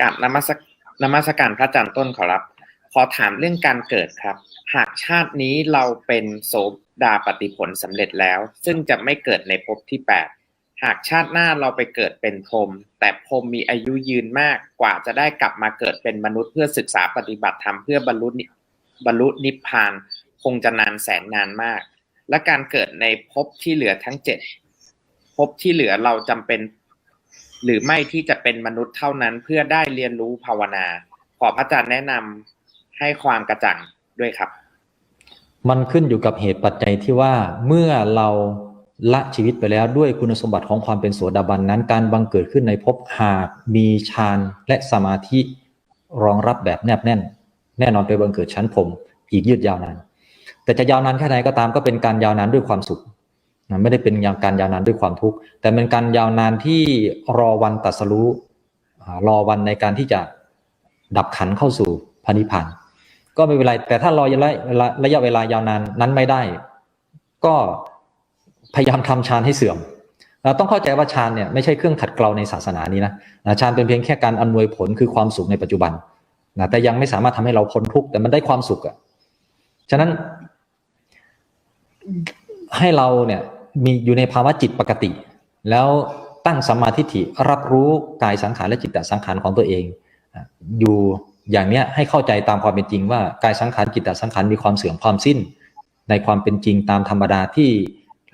กับนมัสนมัสการพระอาจารย์ต้นขอรับ ขอถามเรื่องการเกิดครับ หากชาตินี้เราเป็นโสดาปฏิผลสำเร็จแล้ว ซึ่งจะไม่เกิดในภพที่แปดหากชาติหน้าเราไปเกิดเป็นพรหมแต่พรหมมีอายุยืนมากกว่าจะได้กลับมาเกิดเป็นมนุษย์เพื่อศึกษาปฏิบัติธรรมเพื่อบรรลุบรรลุนิพพานคงจะนานแสนนานมาก และการเกิดในภพที่เหลือทั้งเจ็ดภพที่เหลือเราจำเป็น หรือไม่ที่จะเป็นมนุษย์เท่านั้นเพื่อได้เรียนรู้ภาวนา ขอพระอาจารย์แนะนำให้ความกระจ่างด้วยครับ มันขึ้นอยู่กับเหตุปัจจัยที่ว่าเมื่อเราละชีวิตไปแล้วด้วยคุณสมบัติของความเป็นโสดาบันนั้น การบังเกิดขึ้นในภพหากมีฌานและสมาธิรองรับแบบแนบแน่น แน่นอนไปบังเกิดชั้นผมอีกยืดยาวนาน แต่จะยาวนานแค่ไหนก็ตามก็เป็นการยาวนานด้วยความสุข นะไม่ได้เป็นการยาวนานด้วยความทุกข์แต่เป็นการยาวนานที่รอวันตัดสรู้รอวันในการที่จะดับขันเข้าสู่พระนิพพานก็ไม่เป็นไรแต่ถ้ารอระยะเวลาระยะเวลายาวนานนั้นไม่ได้ ก็พยายามทำฌานให้เสื่อมเราต้องเข้าใจว่าฌานเนี่ยไม่ใช่เครื่องขัดเกลาในศาสนานี้นะฌานเป็นเพียงแค่การอำนวยผลคือความสุขในปัจจุบันนะแต่ยังไม่สามารถทำให้เราพ้นทุกข์แต่มันได้ความสุขอะฉะนั้นให้เราเนี่ย มีอยู่ในภาวะจิตปกติ แล้วตั้งสัมมาทิฏฐิรับรู้กายสังขารและจิตตสังขารของตัวเอง อยู่อย่างเนี้ยให้เข้าใจตามความเป็นจริงว่ากายสังขารจิตตสังขารมีความเสื่อมความสิ้น ในความเป็นจริงตามธรรมดาที่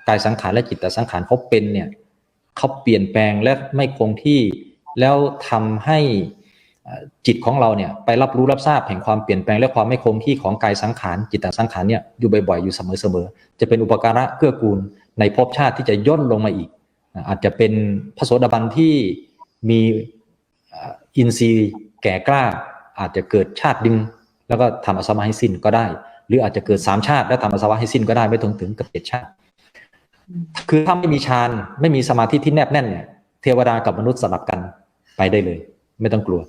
กายสังขารและจิตตสังขารเขาเป็นเนี่ยเขาเปลี่ยนแปลงและไม่คงที่แล้วทำให้จิตของเราเนี่ยไปรับรู้รับทราบแห่งความเปลี่ยนแปลงและความไม่คงที่ของกายสังขารจิตตสังขารเนี่ยอยู่บ่อยๆอยู่เสมอๆจะเป็นอุปการะเกื้อกูล ในภพชาติที่จะย่นลงมาอีก อาจจะเป็นพระโสดาบันที่มีอินทรีย์แก่กล้า อาจจะเกิดชาติดึง แล้วก็ทำอาสวะให้สิ้นก็ได้ หรืออาจจะเกิดสามชาติ แล้วทำอาสวะให้สิ้นก็ได้ไม่ต้องถึงกับเจ็ดชาติ คือถ้าไม่มีฌานไม่มีสมาธิที่แนบแน่นเนี่ยเทวดากับมนุษย์สลับกันไปได้เลย ไม่ต้องกลัว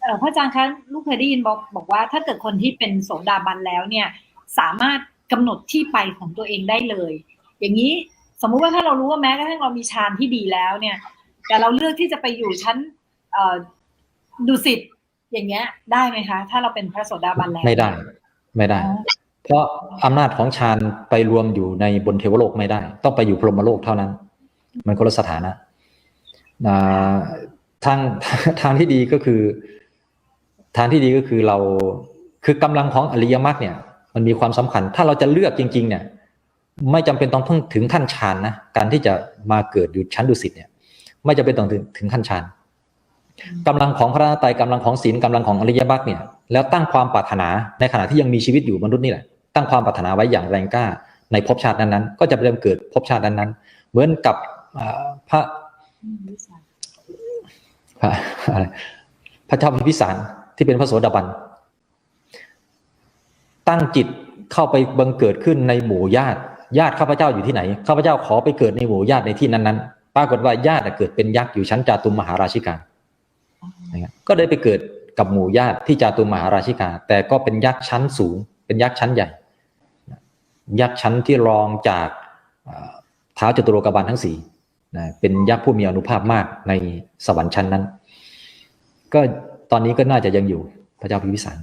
พ่อพระอาจารย์คะลูกเคยได้ยินบอกบอกว่า ถ้าเกิดคนที่เป็นโสดาบันแล้วเนี่ย สามารถ กำหนดที่ไปของตัวเองได้เลย อย่างนี้สมมุติว่าถ้าเรารู้ว่าแม้กระทั่งเรามีฌานที่ดีแล้วเนี่ย แต่เราเลือกที่จะไปอยู่ชั้นเอ่อดุสิตอย่างเงี้ย ได้ไหมคะ ถ้าเราเป็นพระโสดาบันแล้วไม่ได้ ไม่ได้อ๋อเพราะอำนาจของฌานไปรวมอยู่ในบนเทวโลกไม่ได้ ต้องไปอยู่พรหมโลกเท่านั้น มันคนละสถานะอ่าทางทางที่ดีก็คือ ทางที่ดีก็คือเราคือกำลังของอริยมรรคเนี่ย มันมีความสำคัญ ถ้าเราจะเลือกจริง ๆ เนี่ย ไม่จำเป็นต้องพึ่งถึงขั้นฌานนะการที่จะมาเกิดอยู่ชั้นดุสิตเนี่ย ไม่จำเป็นต้องถึงถึงขั้นฌานกำลังของพระไตรกำลังของศีลกำลังของอริยมรรคเนี่ย แล้วตั้งความปรารถนาในขณะที่ยังมีชีวิตอยู่มนุษย์นี่แหละตั้งความปรารถนาไว้อย่างแรงกล้าในภพชาตินั้นๆ ก็จะเริ่มเกิดภพชาตินั้นๆ เหมือนกับอ่าพระพระอะไรพระเจ้าพิมพิสารที่เป็นพระโสดาบัน ตั้งจิตเข้าไปบังเกิดขึ้นในหมู่ญาติ ญาติข้าพเจ้าอยู่ที่ไหนข้าพเจ้าขอไปเกิดในหมู่ญาติในที่นั้นๆ ปรากฏว่าญาติเกิดเป็นยักษ์อยู่ชั้นจาตุมมหาราชิกานะครับก็ได้ไปเกิดกับหมู่ญาติที่จาตุมหาราชิกา แต่ก็เป็นยักษ์ชั้นสูง เป็นยักษ์ชั้นใหญ่ ยักษ์ชั้นที่รองจากเท้าจตุโลกบาลทั้งสี่นะเป็นยักษ์ผู้มีอนุภาพมากในสวรรค์ชั้นนั้น ก็ตอนนี้ก็น่าจะยังอยู่พระเจ้าพิพิสาร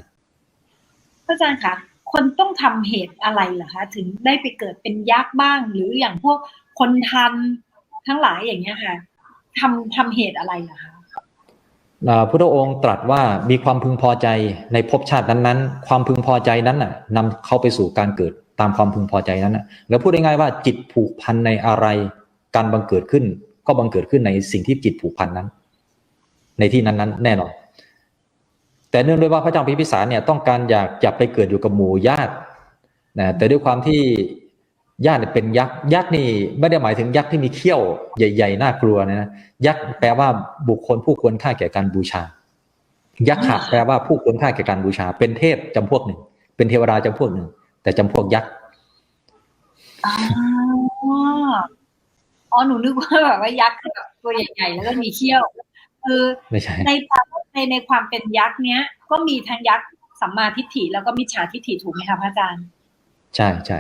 พระอาจารย์คะ คนต้องทำเหตุอะไรเหรอคะถึงได้ไปเกิดเป็นยักษ์บ้าง หรืออย่างพวกคนทันทั้งหลายอย่างเงี้ยค่ะทำทำเหตุอะไรเหรอคะพุทธองค์ตรัสว่ามีความพึงพอใจในภพชาตินั้นๆ ความพึงพอใจนั้นน่ะนำเข้าไปสู่การเกิดตามความพึงพอใจนั้นน่ะแล้วพูดง่ายๆว่าจิตผูกพันในอะไร การบังเกิดขึ้น ก็บังเกิดขึ้นในสิ่งที่จิตผูกพันนั้น ในที่นั้นๆ แน่นอน แต่เนื่องด้วยว่าพระเจ้าพิมพิสารเนี่ยต้องการอยากจะไปเกิดอยู่กับหมู่ญาตินะแต่ด้วยความที่ญาติเนี่ยเป็นยักษ์ยักษ์นี่ไม่ได้หมายถึงยักษ์ที่มีเขี้ยวใหญ่ ๆ น่ากลัวนะยักษ์แปลว่าบุคคลผู้ควรค่าแก่การบูชา ยักษ์ขะแปลว่าผู้ควรค่าแก่การบูชา เป็นเทพจำพวกหนึ่ง เป็นเทวดาจำพวกหนึ่ง แต่จำพวกยักษ์อ๋ออ๋อหนูนึกว่าแบบว่ายักษ์คือแบบตัวใหญ่ๆแล้วก็มีเขี้ยวคือไม่ใช่ในความ ในในความเป็นยักษ์เนี้ย ก็มีทั้งยักษ์สัมมาทิฏฐิแล้วก็มิจฉาทิฏฐิถูกไหมคะพระอาจารย์ ใช่ใช่